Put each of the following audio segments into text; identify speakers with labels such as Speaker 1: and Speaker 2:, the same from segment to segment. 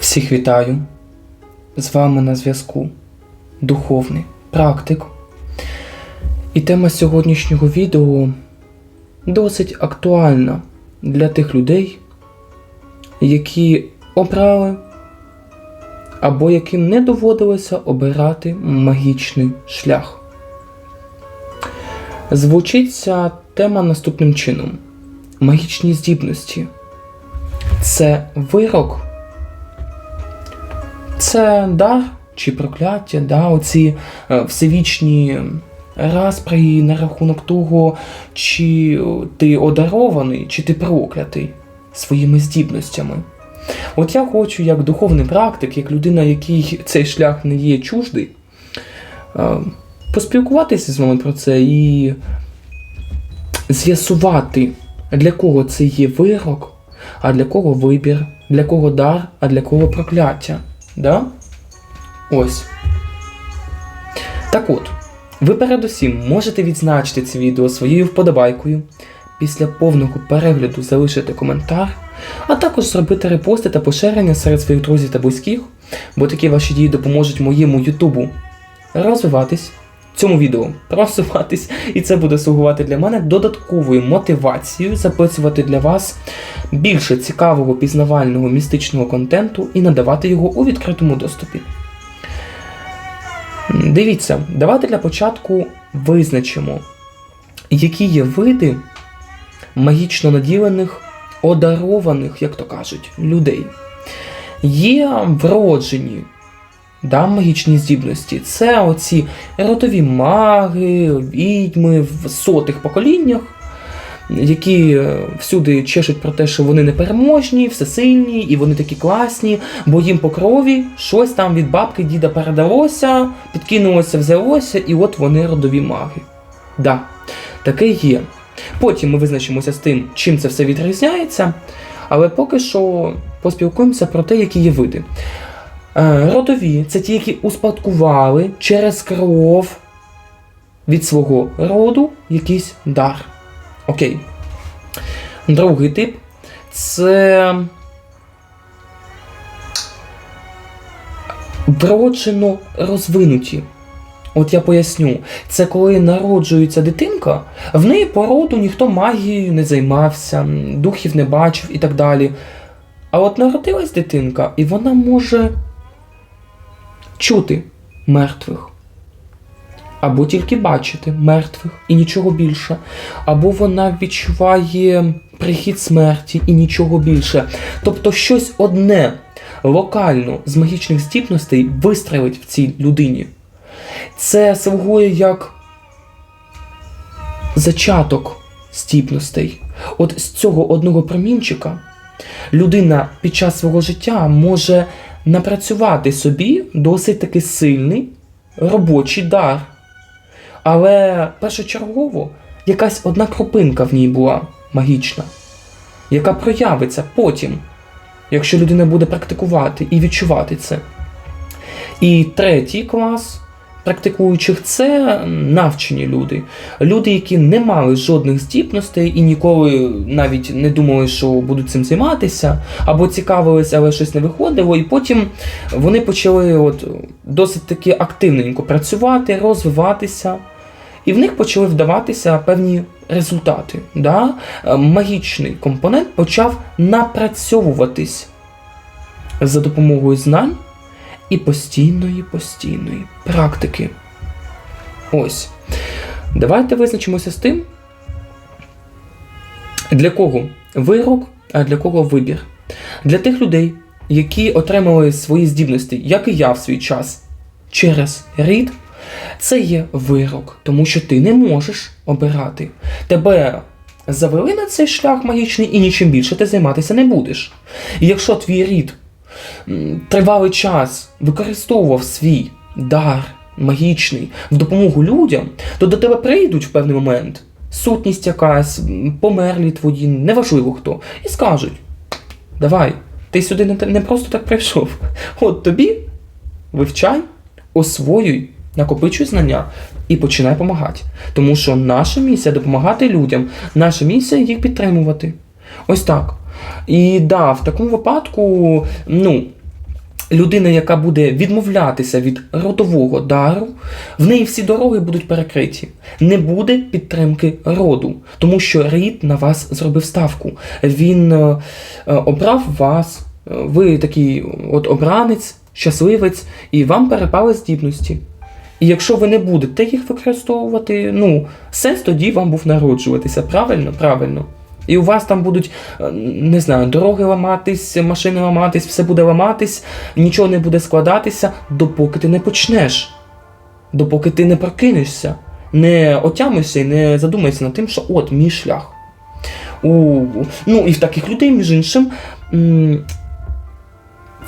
Speaker 1: Всіх вітаю! З вами на зв'язку Духовний практик. І тема сьогоднішнього відео досить актуальна для тих людей, які обрали або яким не доводилося обирати магічний шлях. Звучить ця тема наступним чином: магічні здібності. Це вирок. Це дар чи прокляття, да, оці е, всевічні розпри на рахунок того, чи ти одарований, чи ти проклятий своїми здібностями. От я хочу, як духовний практик, як людина, який цей шлях не є чуждий, е, поспілкуватися з вами про це і з'ясувати, для кого це є вирок, а для кого вибір, для кого дар, а для кого прокляття. Да? Ось. Так от, ви передусім можете відзначити це відео своєю вподобайкою, після повного перегляду залишити коментар, а також зробити репости та поширення серед своїх друзів та близьких, бо такі ваші дії допоможуть моєму Ютубу розвиватись, цьому відео просуватись, і це буде слугувати для мене додатковою мотивацією записувати для вас більше цікавого пізнавального містичного контенту і надавати його у відкритому доступі. Дивіться, давайте для початку визначимо, які є види магічно наділених, одарованих, як то кажуть, людей. Є вроджені да, магічні здібності. Це оці ротові маги, відьми в сотих поколіннях, які е, всюди чешуть про те, що вони непереможні, всесильні, і вони такі класні, бо їм по крові щось там від бабки діда передалося, підкинулося, взялося, і от вони родові маги. Да, таке є. Потім ми визначимося з тим, чим це все відрізняється, але поки що поспілкуємося про те, які є види. Е, Родові це ті, які успадкували через кров від свого роду якийсь дар. Окей. Другий тип це вроджено розвинуті. От я поясню, це коли народжується дитинка, в неї по роду ніхто магією не займався, духів не бачив і так далі. А от народилась дитинка, і вона може чути мертвих. Або тільки бачити мертвих і нічого більше. Або вона відчуває прихід смерті і нічого більше. Тобто щось одне локально з магічних здібностей вистрелить в цій людині. Це слугує як зачаток здібностей. От з цього одного промінчика людина під час свого життя може напрацювати собі досить таки сильний робочий дар. Але першочергово якась одна крупинка в ній була магічна, яка проявиться потім, якщо людина буде практикувати і відчувати це. І третій клас практикуючих це навчені люди. Люди, які не мали жодних здібностей і ніколи навіть не думали, що будуть цим займатися, або цікавились, але щось не виходило. І потім вони почали от досить таки активненько працювати, розвиватися. І в них почали вдаватися певні результати. Да? Е, Магічний компонент почав напрацьовуватись за допомогою знань і постійної постійної практики. Ось. Давайте визначимося з тим, для кого вирок, а для кого вибір. Для тих людей, які отримали свої здібності, як і я в свій час, через рід, це є вирок, тому що ти не можеш обирати. Тебе завели на цей шлях магічний і нічим більше ти займатися не будеш. І якщо твій рід тривалий час використовував свій дар магічний в допомогу людям, то до тебе прийдуть в певний момент сутність якась, померлі твої, неважливо хто, і скажуть: давай, ти сюди не, не просто так прийшов. От тобі вивчай, освоюй, накопичуй знання. і починай допомагати. Тому що наша місія допомагати людям, наша місія їх підтримувати. Ось так. І да, в такому випадку, ну. Людина, яка буде відмовлятися від родового дару, в неї всі дороги будуть перекриті. Не буде підтримки роду, тому що рід на вас зробив ставку. Він е, е, обрав вас, е, ви такий от обранець, щасливець, і вам перепали здібності. І якщо ви не будете їх використовувати, ну, сенс тоді вам був народжуватися. Правильно? Правильно. І у вас там будуть, е, не знаю, дороги ламатись, машини ламатись, все буде ламатись, нічого не буде складатися, допоки ти не почнеш. Допоки ти не прокинешся, не отямишся і не задумаєшся над тим, що от мій шлях. У, ну і в таких людей, між іншим,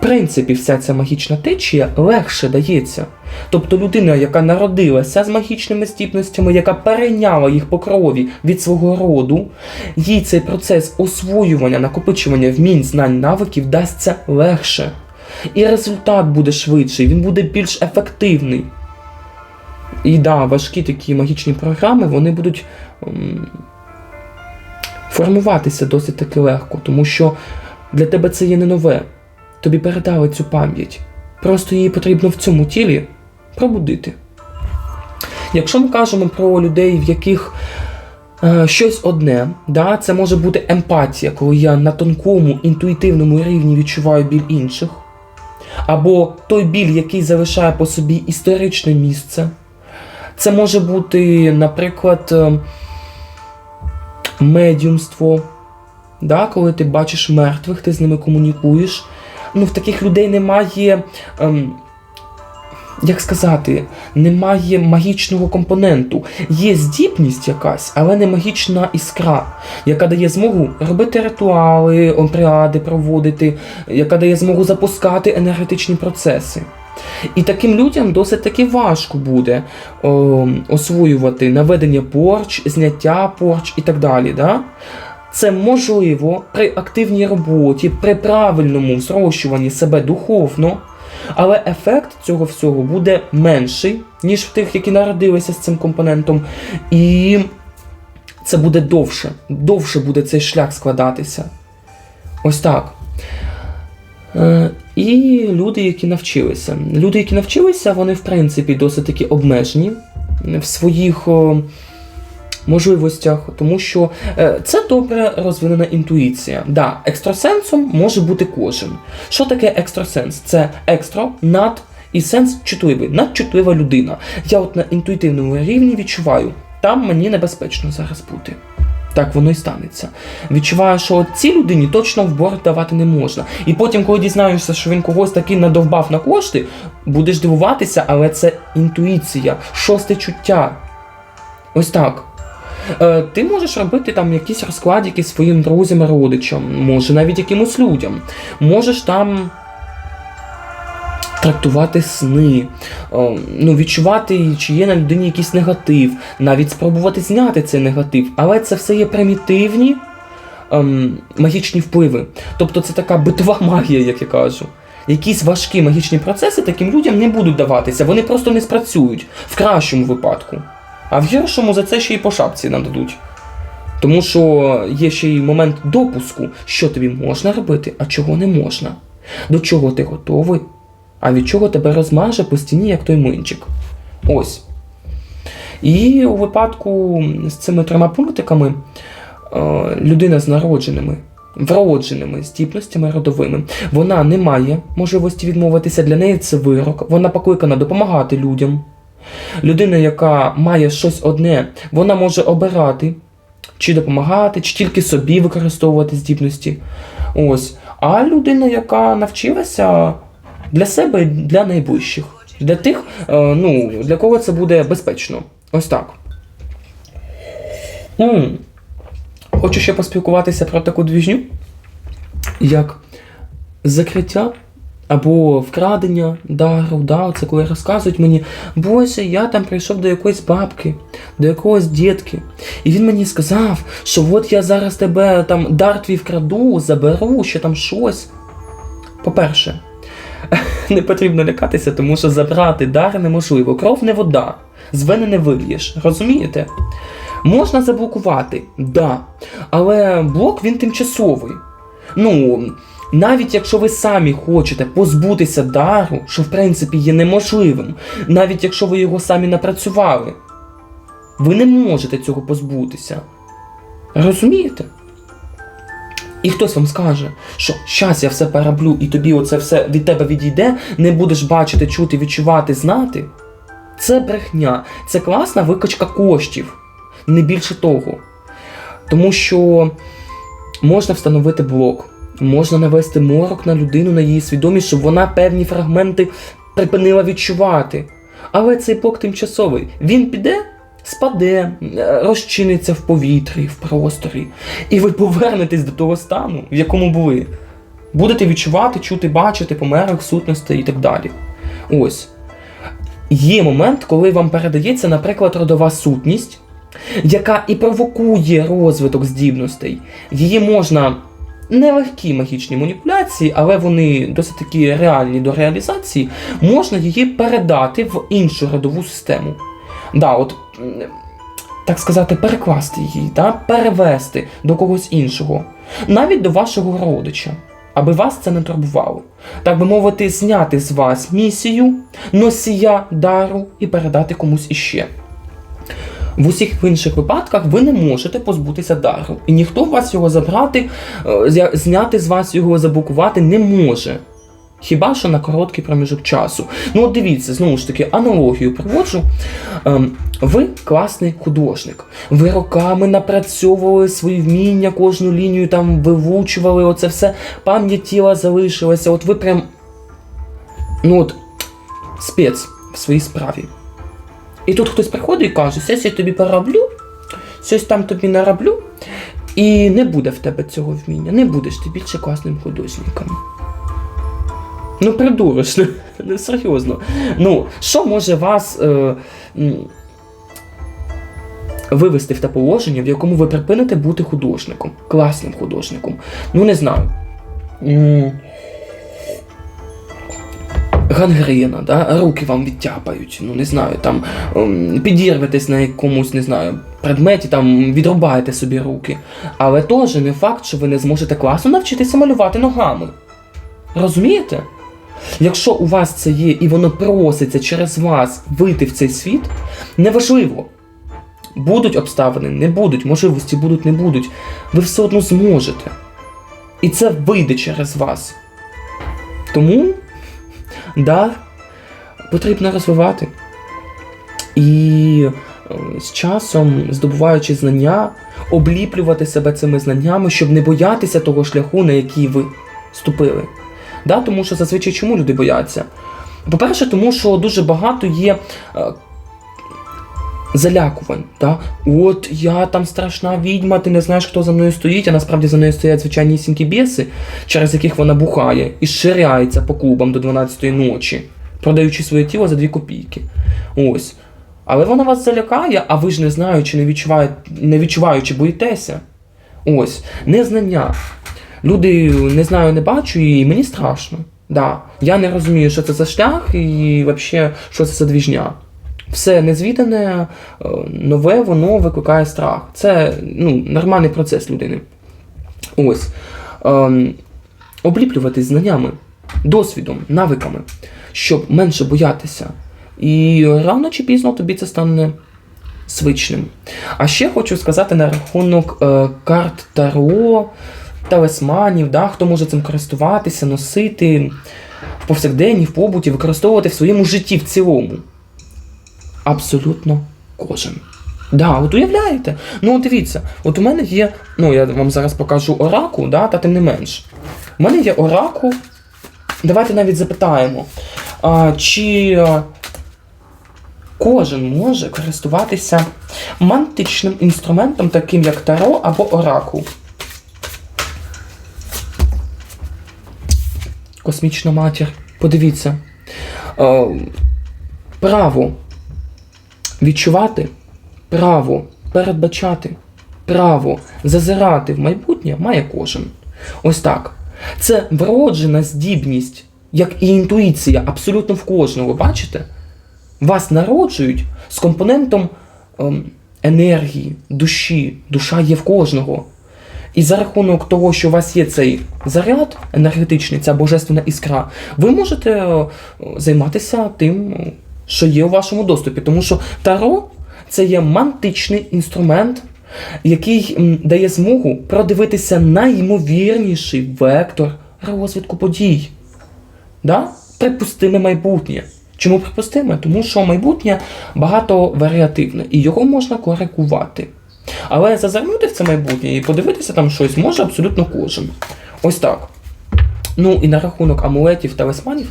Speaker 1: принципі, вся ця магічна течія легше дається. Тобто людина, яка народилася з магічними здібностями, яка перейняла їх по крові від свого роду, їй цей процес освоювання, накопичування вмінь, знань, навиків дасться легше. І результат буде швидший, він буде більш ефективний. І да, важкі такі магічні програми, вони будуть ем, формуватися досить таки легко, тому що для тебе це є не нове. Тобі передали цю пам'ять. Просто її потрібно в цьому тілі пробудити. Якщо ми кажемо про людей, в яких е, щось одне, да, це може бути емпатія, коли я на тонкому інтуїтивному рівні відчуваю біль інших, або той біль, який залишає по собі історичне місце. Це може бути, наприклад, е, медіумство, да, коли ти бачиш мертвих, ти з ними комунікуєш. Ну, в таких людей немає. Ем, як сказати, немає магічного компоненту. Є здібність якась, але не магічна іскра, яка дає змогу робити ритуали, обряди проводити, яка дає змогу запускати енергетичні процеси. І таким людям досить таки важко буде о, освоювати наведення порч, зняття порч і так далі. Да? Це можливо при активній роботі, при правильному зрощуванні себе духовно, але ефект цього всього буде менший, ніж в тих, які народилися з цим компонентом. І це буде довше. Довше буде цей шлях складатися. Ось так. Е, І люди, які навчилися. Люди, які навчилися, вони в принципі досить таки обмежені в своїх о, можливостях, тому що е, це добре розвинена інтуїція. Да, екстрасенсом може бути кожен. Що таке екстрасенс? Це екстро, над і сенс чутливий, надчутлива людина. Я от на інтуїтивному рівні відчуваю, там мені небезпечно зараз бути. Так воно і станеться. Відчуваю, що цій людині точно в борг давати не можна. І потім, коли дізнаєшся, що він когось таки надовбав на кошти, будеш дивуватися, але це інтуїція, шосте чуття. Ось так. Е, ти можеш робити там якісь розкладики своїм друзям, родичам, може навіть якимось людям. Можеш там трактувати сни, е, ну, відчувати, чи є на людині якийсь негатив, навіть спробувати зняти цей негатив. Але це все є примітивні ем, магічні впливи. Тобто це така битова магія, як я кажу. Якісь важкі магічні процеси таким людям не будуть даватися, вони просто не спрацюють в кращому випадку. А в гіршому за це ще й по шапці нададуть. Тому що є ще й момент допуску, що тобі можна робити, а чого не можна. До чого ти готовий, а від чого тебе розмаже по стіні, як той млинчик. Ось. І у випадку з цими трьома пунктиками е, людина з народженими, вродженими здібностями родовими, вона не має можливості відмовитися. Для неї це вирок, вона покликана допомагати людям. Людина, яка має щось одне, вона може обирати, чи допомагати, чи тільки собі використовувати здібності. Ось. А людина, яка навчилася для себе і для найближчих. Для тих, е, ну, для кого це буде безпечно. Ось так. Хочу ще поспілкуватися про таку двіжню, як закриття або вкрадення дару, да, це коли розказують мені, Боже, я там прийшов до якоїсь бабки, до якогось дітки, і він мені сказав, що от я зараз тебе там дар твій вкраду, заберу, ще там щось. По-перше, не потрібно лякатися, тому що забрати дар неможливо. Кров не вода. з вени не вильєш. Розумієте? Можна заблокувати, да. Але блок він тимчасовий. Ну, навіть якщо ви самі хочете позбутися дару, що в принципі є неможливим, навіть якщо ви його самі напрацювали, ви не можете цього позбутися. Розумієте? І хтось вам скаже, що щас я все перероблю, і тобі оце все від тебе відійде, не будеш бачити, чути, відчувати, знати. Це брехня, це класна викачка коштів, не більше того. Тому що можна встановити блок, можна навести морок на людину, на її свідомість, щоб вона певні фрагменти припинила відчувати. Але цей блок тимчасовий. Він піде, спаде, е, розчиниться в повітрі, в просторі, і ви повернетесь до того стану, в якому були. Будете відчувати, чути, бачити померлих сутностей і так далі. Ось. Є момент, коли вам передається, наприклад, родова сутність, яка і провокує розвиток здібностей. Її можна нелегкі магічні маніпуляції, але вони досить такі реальні до реалізації, можна її передати в іншу родову систему. Да, от, так сказати, перекласти її, да, перевести до когось іншого, навіть до вашого родича, аби вас це не турбувало. Так би мовити, зняти з вас місію, носія дару і передати комусь іще. В усіх інших випадках ви не можете позбутися дару, і ніхто вас його забрати, е, зняти з вас його, заблокувати не може. Хіба що на короткий проміжок часу. Ну, от дивіться, знову ж таки, аналогію проводжу. Ем, ви класний художник. Ви роками напрацьовували свої вміння, кожну лінію там вивучували, оце все, пам'ять тіла залишилася. От ви прям. Ну от, спец в своїй справі. І тут хтось приходить і каже, щось я тобі пороблю, щось там тобі нароблю, і не буде в тебе цього вміння, не будеш ти більше класним художником. Ну, придуриш, ну, серйозно. Ну, що може вас е, вивести в те положення, в якому ви припините бути художником, класним художником? Ну, не знаю. Гангрена, да? руки вам відтяпають, ну не знаю, там ем, підірветесь на якомусь, не знаю, предметі, там відрубаєте собі руки. Але теж не факт, що ви не зможете класно навчитися малювати ногами. Розумієте? Якщо у вас це є і воно проситься через вас вийти в цей світ, неважливо. Будуть обставини, не будуть, можливості будуть, не будуть. Ви все одно зможете. І це вийде через вас. Тому дар потрібно розвивати. І е, з часом, здобуваючи знання, обліплювати себе цими знаннями, щоб не боятися того шляху, на який ви ступили. Да? Тому що зазвичай чому люди бояться? По-перше, тому що дуже багато є е, залякувань. Да? От я там страшна відьма, ти не знаєш, хто за мною стоїть, а насправді за нею стоять звичайнісінькі біси, через яких вона бухає і ширяється по клубам до 12-ї ночі, продаючи своє тіло за 2 копійки. Ось. Але вона вас залякає, а ви ж не знаючи, не відчуваючи, не відчуваючи, боїтеся. Ось, незнання. Люди не знаю, не бачу, і мені страшно. Да. Я не розумію, що це за шлях і взагалі, що це за двіжня. Все незвідане, е, нове, воно викликає страх. Це ну, нормальний процес людини. Ось. Ем, обліплюватись знаннями, досвідом, навиками, щоб менше боятися. І рано чи пізно тобі це стане звичним. А ще хочу сказати на рахунок е, карт Таро, талисманів, да, хто може цим користуватися, носити в повсякденні, в побуті, використовувати в своєму житті в цілому. Абсолютно кожен. Да, от уявляєте? Ну, дивіться, от у мене є, ну я вам зараз покажу ораку, да, та тим не менш. У мене є ораку. Давайте навіть запитаємо, а, чи а, кожен може користуватися мантичним інструментом, таким як таро або оракул. Космічна матір. Подивіться. Е, право відчувати, право передбачати, право зазирати в майбутнє має кожен. Ось так. Це вроджена здібність, як і інтуїція, абсолютно в кожного, бачите? Вас народжують з компонентом ем, енергії, душі. Душа є в кожного. І за рахунок того, що у вас є цей заряд енергетичний, ця божественна іскра, ви можете е, займатися тим, е, що є у вашому доступі. Тому що Таро це є мантичний інструмент, який дає змогу продивитися найймовірніший вектор розвитку подій. Да? Припустиме майбутнє. Чому припустиме? Тому що майбутнє багато варіативне і його можна коригувати. Але зазирнути в це майбутнє і подивитися там щось може абсолютно кожен. Ось так. Ну і на рахунок амулетів та талисманів.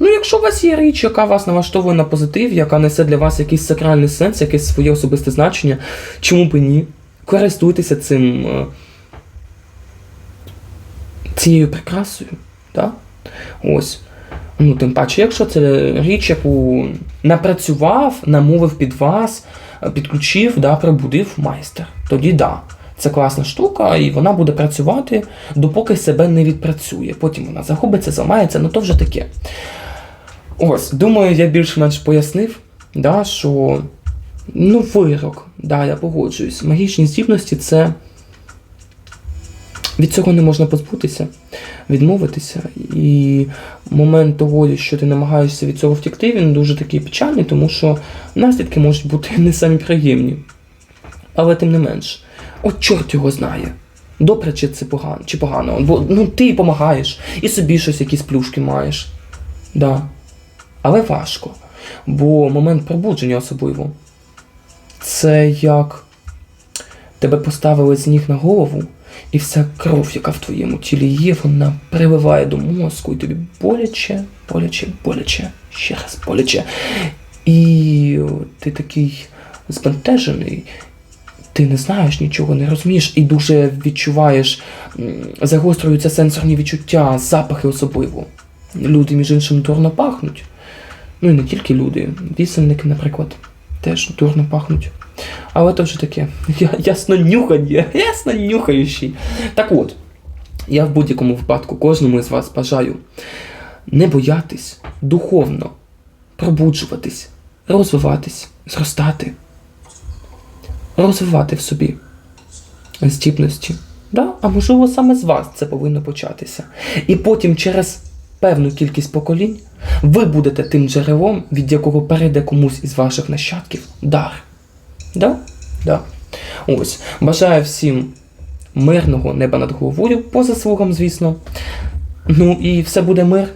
Speaker 1: Ну, якщо у вас є річ, яка вас налаштовує на позитив, яка несе для вас якийсь сакральний сенс, якесь своє особисте значення, чому б ні? Користуйтеся цим е, цією прикрасою. Так? Ось. Ну, тим паче, якщо це річ, яку напрацював, намовив під вас, е, підключив, да, пробудив майстер. Тоді да. Це класна штука, і вона буде працювати, допоки себе не відпрацює. Потім вона загубиться, зламається, ну то вже таке. Ось, думаю, я більш-менш пояснив, да, що ну, вирок, да, я погоджуюсь. Магічні здібності це від цього не можна позбутися, відмовитися. І момент того, що ти намагаєшся від цього втікти, він дуже такий печальний, тому що наслідки можуть бути не самі приємні. Але тим не менш, от чорт його знає. Добре, чи це погано, чи погано. Бо ну, ти допомагаєш, і собі щось, якісь плюшки маєш. Да. Але важко. Бо момент пробудження особливо. Це як тебе поставили з ніг на голову, і вся кров, яка в твоєму тілі є, вона прививає до мозку, і тобі боляче, боляче, боляче, ще раз боляче. І ти такий збентежений, ти не знаєш нічого, не розумієш і дуже відчуваєш, загострюються сенсорні відчуття, запахи особливо. Люди, між іншим, дурно пахнуть. Ну і не тільки люди, вісельники, наприклад, теж дурно пахнуть. Але то вже таке. Я, ясно нюхання, ясно нюхаючий. Так от, я в будь-якому випадку кожному із вас бажаю не боятись духовно пробуджуватись, розвиватись, зростати, розвивати в собі здібності. Да? А можливо, саме з вас це повинно початися. І потім через певну кількість поколінь ви будете тим джерелом, від якого перейде комусь із ваших нащадків дар. Да? Да. Ось. Бажаю всім мирного неба над головою, по заслугам, звісно. Ну і все буде мир.